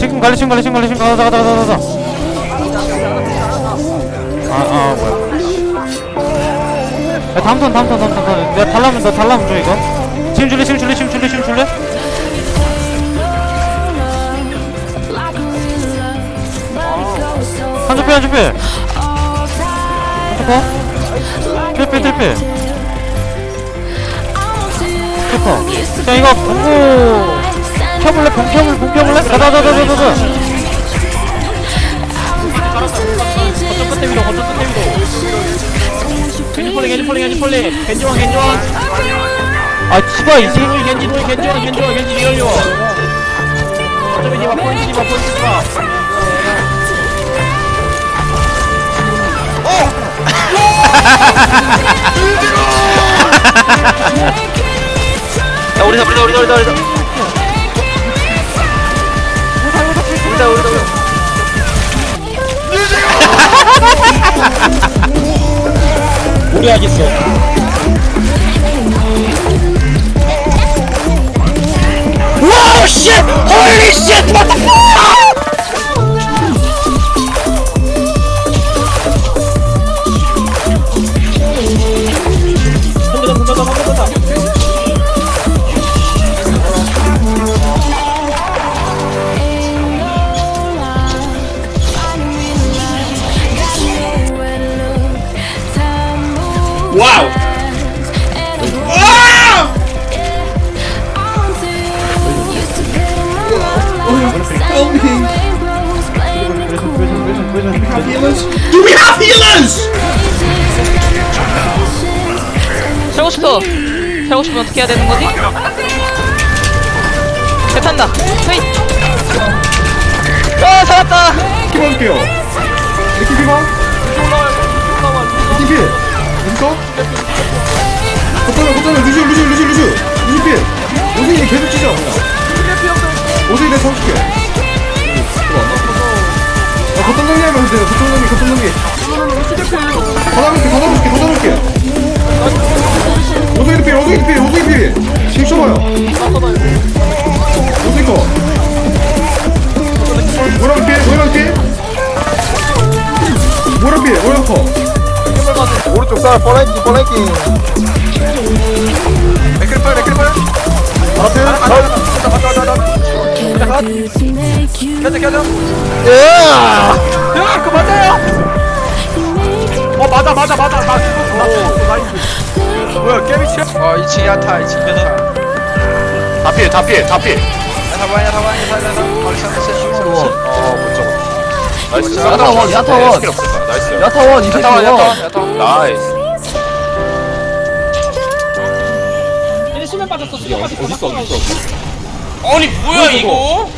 지금 갈래 지금 갈래 지금 갈래 지금 가자 가자 가자 가자. 아아 뭐야. 야 다음 턴 다음 턴 다음 턴 다음 턴. 내가 달라면 너 달라면 줘 이거. 지금 줄래 지금 줄래 지금 줄래 지금 줄래? 빼 한쪽 빼 트리피 트리피 트리퍼. 자 이거 공구 쳐볼래? 병평을 공격을래? 다다다다다다 아 치바 이제? 노이 겐지 노이 겐지왕 겐지왕 겐지 리얼리원. 어쩌고 이제 막 폴링 치바 폴링 치바. 야 우리 다 우리 다 우리 다 우리 다. 오른쪽 오른쪽 무리하겠어. 와우 쉣 홀리 쉣! 와우 Do we have healers? 살고 싶어. 살고 싶으면 어떻게 해야 되는 거지? 배 탄다. 헤이. 아 살았다. 키볼게요 이렇게 비봐. 어딨어? 걷잖아, 걷잖아. 루시, 루시, 루시, 루시. 루시 필. 오승이 계속 치자. 오승이 내가 잡을게. 아, 걷던 정리하면 돼. 걷던 정리, 걷던 정리. 더 잡을게, 더 잡을게, 더 잡을게. 오승이 필, 오승이 필, 오승이 필. 지금 쳐봐요. 오승이 거. 오른쪽 쌀 뻔했기 뻔했기 맥클빨 맥클빨 앞에 켜져 켜져. 야그 맞아요. 어 맞아 맞아 맞아 나 죽었어 나이스. 뭐야 깨비 치 어 2층 야타 2층 야타. 다 피해 다 피해 다 피해. 야타 뭐야 야타 뭐야 야타 야타 머리 샷 어못 잡았어 나이스 야타원, 야타원. 스킬 없었다 나이스 야타 원 이 야타원 야타원 야타원. 나이스. 얘네 수면 빠졌어 수면 빠졌어. 어딨어 어딨어 아니 뭐야 이거